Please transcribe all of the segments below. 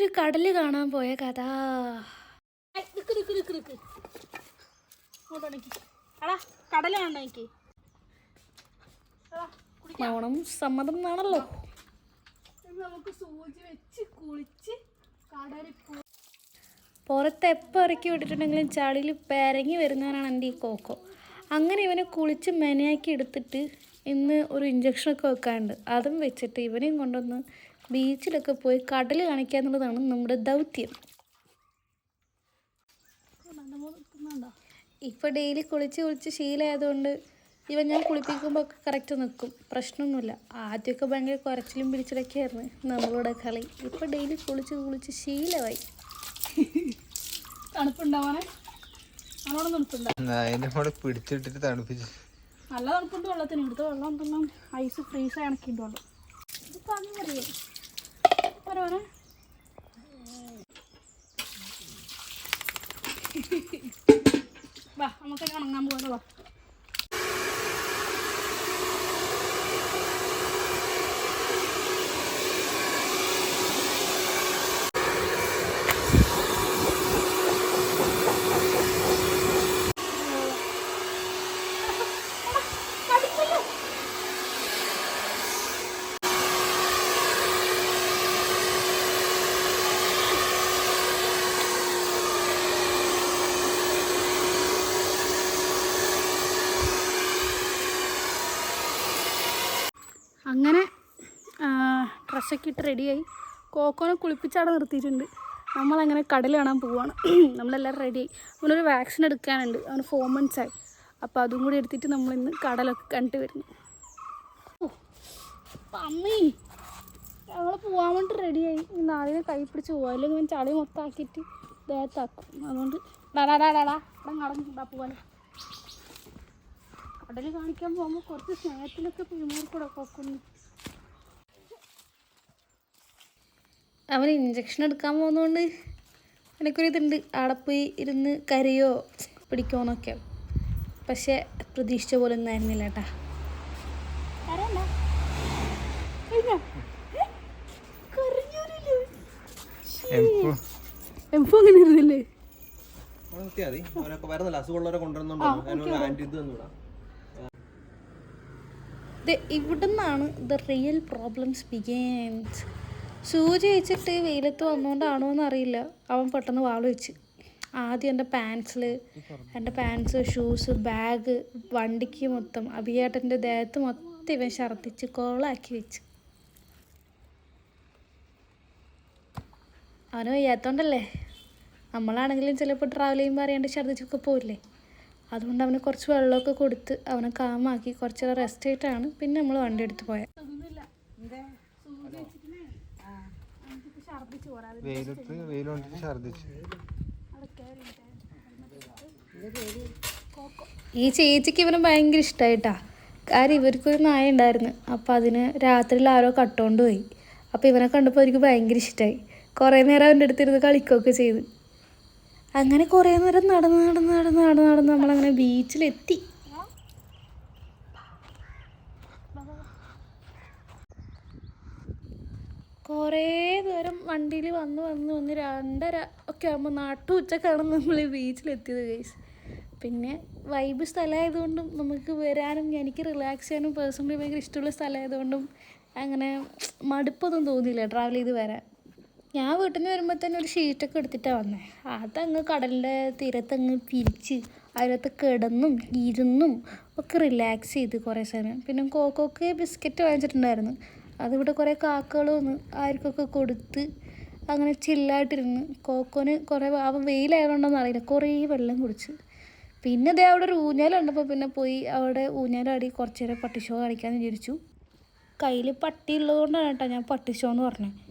ഒരു കടൽ കാണാൻ പോയ കഥ. ണം കടല. മൗണം സമ്മതം എന്നാണല്ലോ. ഇത് നമുക്ക് സൂചി വെച്ച് കുളിച്ച് കടലിൽ പുറത്ത് എപ്പോൾ ഇറക്കി വിട്ടിട്ടുണ്ടെങ്കിലും ചളിയിൽ പെരങ്ങി വരുന്നവനാണ് എന്റെ ഈ കോക്കോ. അങ്ങനെ ഇവനെ കുളിച്ച് മെനയാക്കി എടുത്തിട്ട് ഇന്ന് ഒരു ഇഞ്ചക്ഷനൊക്കെ വെക്കാനുണ്ട്. അതും വെച്ചിട്ട് ഇവനെയും കൊണ്ടൊന്ന് ബീച്ചിലൊക്കെ പോയി കടൽ കാണിക്കുക എന്നുള്ളതാണ് നമ്മുടെ ദൗത്യം. ഇപ്പോൾ ഡെയിലി കുളിച്ച് കുളിച്ച് ശീലമായതുകൊണ്ട് ഇവൻ ഞാൻ കുളിപ്പിക്കുമ്പോൾ ഒക്കെ കറക്റ്റ് നിൽക്കും പ്രശ്നമൊന്നുമില്ല. ആദ്യമൊക്കെ ഭയങ്കര കുറച്ചിലും പിടിച്ചിലൊക്കെ ആയിരുന്നു നമ്മളുടെ കളി. ഇപ്പോൾ ഡെയിലി കുളിച്ച് കുളിച്ച് ശീലമായി. തണുപ്പുണ്ടാവാനെ? പിടിച്ചിട്ടിട്ട് തണുപ്പിച്ച്. നല്ല തണുപ്പുണ്ട് വെള്ളത്തിന്. ഇവിടുത്തെ വെള്ളം ഐസ് ഫ്രീസ് വെള്ളം ഇതിപ്പോൾ പറയാനെ വാ നമുക്ക് ഉണങ്ങാൻ പോകാലോ വാ അങ്ങനെ ഡ്രസ്സൊക്കെ ഇട്ട് റെഡിയായി. കോക്കോനെ കുളിപ്പിച്ചവിടെ നിർത്തിയിട്ടുണ്ട്. നമ്മളങ്ങനെ കടൽ കാണാൻ പോവാണ്. നമ്മളെല്ലാവരും റെഡിയായി അവനൊരു വാക്സിൻ എടുക്കാനുണ്ട്. അവന് ഫോർ മന്ത്സ് ആയി. അപ്പോൾ അതും കൂടി എടുത്തിട്ട് നമ്മളിന്ന് കടലൊക്കെ കണ്ടിട്ട് വരുന്നു. ഓ, അമ്മേ ഞങ്ങൾ പോകാൻ വേണ്ടി റെഡിയായി നാളിനെ കൈ പിടിച്ച് പോവാം. അല്ലെങ്കിൽ ഞാൻ ചളി മൊത്തം ആക്കിയിട്ട് ദേഹത്താക്കും അതുകൊണ്ട് ഡാടാ ഡാടാ ഇവിടെ നടന്നിട്ടാ പോവാലോ. കടൽ കാണിക്കാൻ പോകുമ്പോൾ കുറച്ച് സ്നേഹത്തിലൊക്കെ പെരുമാറിക്കൂടെ കൊക്കുന്നു അവൻ ഇഞ്ചക്ഷൻ എടുക്കാൻ പോകുന്നതുകൊണ്ട് എനിക്കൊരു ഇതുണ്ട് അവിടെ പോയി ഇരുന്ന് കരയോ പിടിക്കുമോന്നൊക്കെ പക്ഷേ പ്രതീക്ഷിച്ച പോലെ ഒന്നും ആയിരുന്നില്ല കേട്ടാ എംഫോ. അങ്ങനെ ഇരുന്നില്ലേ? ഇവിടുന്നാണ് ദ റിയൽ പ്രോബ്ലംസ് ബിഗേൻസ് സൂചി വെച്ചിട്ട് വെയിലത്ത് വന്നുകൊണ്ടാണോ എന്നറിയില്ല അവൻ പെട്ടെന്ന് വാൾ വെച്ച്. ആദ്യം എന്റെ പാൻസിൽ എന്റെ പാൻസ് ഷൂസ് ബാഗ് വണ്ടിക്ക് മൊത്തം അഭിയേട്ടന്റെ ദേഹത്ത് മൊത്തം ഇവൻ ഛർദ്ദിച്ച് കോളാക്കി വെച്ച്. അവന് വയ്യാത്തോണ്ടല്ലേ? നമ്മളാണെങ്കിലും ചിലപ്പോൾ ട്രാവൽ ചെയ്യുമ്പോൾ അറിയാണ്ട് ഛർദ്ദിച്ചൊക്കെ പോവില്ലേ? അതുകൊണ്ട് അവന് കുറച്ച് വെള്ളമൊക്കെ കൊടുത്ത് അവനെ കാമാക്കി കുറച്ച് റെസ്റ്റ് ആയിട്ടാണ് പിന്നെ നമ്മൾ വണ്ടി എടുത്ത് പോയത് വെയിലത്ത് വെയിൽ കൊണ്ടിട്ട് ഛർദിച്ചു ഈ ചേച്ചിക്ക് ഇവന് ഭയങ്കര ഇഷ്ടമായിട്ടാ കാര്യം ഇവർക്കൊരു നായ ഉണ്ടായിരുന്നു. അപ്പോൾ അതിന് രാത്രിയിൽ ആരോ കട്ടുകൊണ്ട് പോയി. അപ്പോൾ ഇവനെ കണ്ടപ്പോൾ അവർക്ക് ഭയങ്കര ഇഷ്ടമായി കുറേ നേരം അവന്റെ അടുത്തിരുന്ന് കളിക്കുകയൊക്കെ ചെയ്ത്. അങ്ങനെ കുറേ നേരം നടന്ന് നടന്ന് നടന്ന് നടന്ന് നടന്ന് നമ്മളങ്ങനെ ബീച്ചിലെത്തി കുറേ നേരം വണ്ടിയിൽ വന്ന് വന്ന് വന്ന് രണ്ടര ഒക്കെ ആകുമ്പോൾ നാട്ടു ഉച്ചക്കാണ് നമ്മൾ ബീച്ചിലെത്തിയത് ഗൈസ് പിന്നെ വൈബ് സ്ഥലമായതുകൊണ്ടും നമുക്ക് വരാനും എനിക്ക് റിലാക്സ് ചെയ്യാനും പേഴ്സണലി ഭയങ്കര ഇഷ്ടമുള്ള സ്ഥലമായതുകൊണ്ടും അങ്ങനെ മടുപ്പൊന്നും തോന്നിയില്ല ട്രാവൽ ചെയ്ത് വരാൻ. ഞാൻ വീട്ടിൽ നിന്ന് വരുമ്പോൾ തന്നെ ഒരു ഷീറ്റൊക്കെ എടുത്തിട്ടാണ് വന്നത് അതങ്ങ് കടലിന്റെ തീരത്തങ്ങ് പിരിച്ച് അതിനകത്ത് കിടന്നും ഇരുന്നും ഒക്കെ റിലാക്സ് ചെയ്ത് കുറേ സമയം. പിന്നെ കോക്കോക്ക് ബിസ്ക്കറ്റ് വാങ്ങിച്ചിട്ടുണ്ടായിരുന്നു. അതിവിടെ കുറേ കാക്കകളും ആർക്കൊക്കെ കൊടുത്ത് അങ്ങനെ ചില്ലായിട്ടിരുന്ന്. കോക്കോന് കുറേ അവൻ വെയിലായതുകൊണ്ടൊന്നും അറിയില്ല. കുറേ വെള്ളം കുടിച്ച്. പിന്നെ ദേ അവിടെ ഒരു ഊഞ്ഞാലുണ്ടപ്പോൾ പിന്നെ പോയി അവിടെ ഊഞ്ഞാലാടി കുറച്ച് നേരം പട്ടി ഷോ കാണിക്കാമെന്ന് വിചാരിച്ചു. കയ്യിൽ പട്ടി ഉള്ളതുകൊണ്ടാണ് കേട്ടോ ഞാൻ പട്ടിഷോ എന്ന് പറഞ്ഞത്.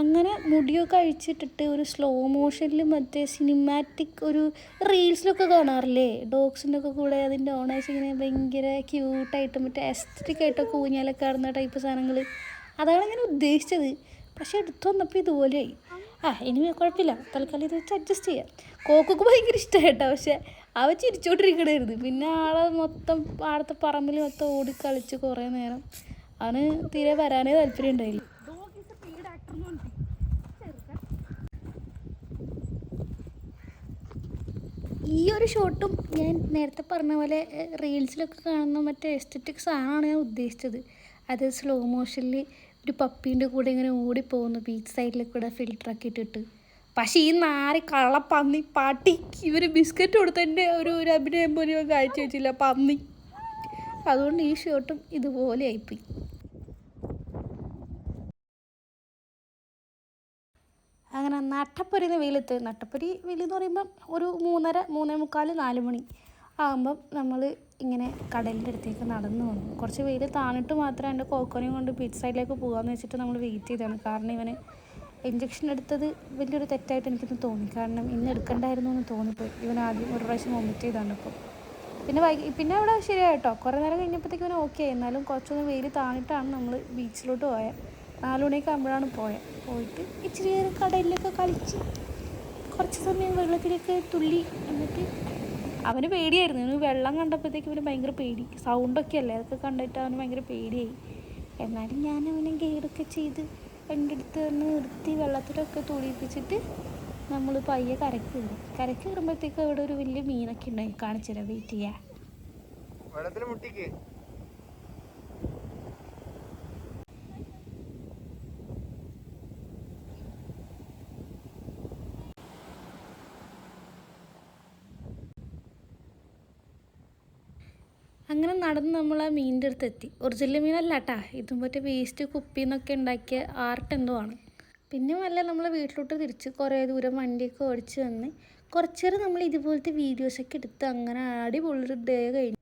അങ്ങനെ മുടിയൊക്കെ അഴിച്ചിട്ടിട്ട് ഒരു സ്ലോ മോഷനിൽ മറ്റേ സിനിമാറ്റിക് ഒരു റീൽസിലൊക്കെ കാണാറില്ലേ? ഡോഗ്സിന്റെ ഒക്കെ കൂടെ അതിന്റെ ഓണേഴ്സ് ഇങ്ങനെ ഭയങ്കര ക്യൂട്ടായിട്ട് മറ്റേ എസ്തറ്റിക് ആയിട്ടൊക്കെ ഊഞ്ഞാലൊക്കെ ആടുന്ന ടൈപ്പ് സാധനങ്ങൾ അതാണ് ഞാൻ ഉദ്ദേശിച്ചത്. പക്ഷേ എടുത്തു വന്നപ്പോൾ ഇതുപോലെയായി. ആ ഇനി കുഴപ്പമില്ല. തൽക്കാലം ഇത് വെച്ച് അഡ്ജസ്റ്റ് ചെയ്യാം. കോക്കൊക്കെ ഭയങ്കര ഇഷ്ടമായിട്ടോ പക്ഷേ അവ ചിരിച്ചോണ്ടിരിക്കണമായിരുന്നു പിന്നെ ആളെ മൊത്തം ആടത്തെ പറമ്പിൽ മൊത്തം ഓടിക്കളിച്ച് കുറേ നേരം. അവന് തീരെ വരാനേ താല്പര്യം ഉണ്ടായില്ല ഈ ഒരു ഷോട്ടും ഞാൻ നേരത്തെ പറഞ്ഞ പോലെ റീൽസിലൊക്കെ കാണുന്ന മറ്റേ എസ്തറ്റിക് സാധനമാണ് ഞാൻ ഉദ്ദേശിച്ചത്. അത് സ്ലോ മോഷനിൽ ഒരു പപ്പീന്റെ കൂടെ ഇങ്ങനെ ഓടിപ്പോകുന്നു ബീച്ച് സൈഡിൽ കൂടെ ഫിൽറ്ററൊക്കെ ഇട്ടിട്ട് പക്ഷേ ഈ നാരി കള്ള പന്നി പാട്ടി ഇവർ ബിസ്ക്കറ്റ് കൊടുത്തതിന്റെ ഒരു ഒരു അഭിനയം പോലും കാഴ്ച വെച്ചില്ല. പന്നി. അതുകൊണ്ട് ഈ ഷോട്ടും ഇതുപോലെ ആയിപ്പോയി അങ്ങനെ നട്ടപ്പൊരിന്ന് വെയിലത്ത്. നട്ടപ്പൊരി വെയിലെന്ന് പറയുമ്പം ഒരു മൂന്നര മൂന്നേ മുക്കാൽ നാല് മണി ആകുമ്പം നമ്മൾ ഇങ്ങനെ കടലിന്റെ അടുത്തേക്ക് നടന്നു വന്നു. കുറച്ച് വെയിൽ താണിട്ട് മാത്രമേ എന്റെ കോക്കോനെയും കൊണ്ട് ബീച്ച് സൈഡിലേക്ക് പോകാമെന്ന് വെച്ചിട്ട് നമ്മൾ വെയിറ്റ് ചെയ്തതാണ്. കാരണം ഇവന് ഇഞ്ചക്ഷൻ എടുത്തത് വലിയൊരു തെറ്റായിട്ട് എനിക്കൊന്ന് തോന്നി. കാരണം ഇന്ന് എടുക്കണ്ടായിരുന്നു എന്ന് തോന്നിപ്പോയി. ഇവൻ ആദ്യം ഒരു പ്രാവശ്യം വോമിറ്റ് ചെയ്താണ് ഇപ്പോൾ പിന്നെ വൈകി പിന്നെ അവിടെ ശരിയായിട്ടോ കുറേ നേരം കഴിഞ്ഞപ്പോഴത്തേക്ക് ഇവൻ ഓക്കെ ആയി എന്നാലും കുറച്ചൊന്ന് വെയിൽ താണിട്ടാണ് നമ്മൾ ബീച്ചിലോട്ട് പോയത് നാല് മണിയൊക്കെ ആകുമ്പോഴാണ് പോയത് പോയിട്ട് ഇച്ചിരി നേരം കടലിലൊക്കെ കളിച്ച് കുറച്ച് സമയം വെള്ളത്തിലൊക്കെ തുള്ളി എന്നിട്ട് അവന് പേടിയായിരുന്നു. വെള്ളം കണ്ടപ്പോഴത്തേക്ക് അവന് ഭയങ്കര പേടി. സൗണ്ടൊക്കെ അല്ലേ? അതൊക്കെ കണ്ടിട്ട് അവന് ഭയങ്കര പേടിയായി. എന്നാലും ഞാൻ അവനെ ഗൈഡൊക്കെ ചെയ്ത് എന്റെ അടുത്ത് തന്നെ നിർത്തി വെള്ളത്തിലൊക്കെ തുളിപ്പിച്ചിട്ട് നമ്മൾ പയ്യെ കരക്ക് കയറും കരക്ക് കയറുമ്പോഴത്തേക്ക് അവിടെ ഒരു വലിയ മീനൊക്കെ ഉണ്ടായി. കാണിച്ചു തരാം വെയിറ്റ് ചെയ്യാം മുട്ടിക്ക്. അങ്ങനെ നടന്ന് നമ്മൾ ആ മീനിന്റെ അടുത്ത് എത്തി ഒറിജിനൽ മീനല്ല കേട്ടാ ഇതും മറ്റേ വേസ്റ്റ് കുപ്പിന്നൊക്കെ ഉണ്ടാക്കിയ ആർട്ട് എന്തോ ആണ്. പിന്നെ വല്ല നമ്മൾ വീട്ടിലോട്ട് തിരിച്ച് കുറേ ദൂരം വണ്ടിയൊക്കെ ഓടിച്ച് വന്ന് കുറച്ചേരം നമ്മൾ ഇതുപോലത്തെ വീഡിയോസൊക്കെ എടുത്ത് അങ്ങനെ അടിപൊളിയൊരു ഡേ കഴിഞ്ഞു.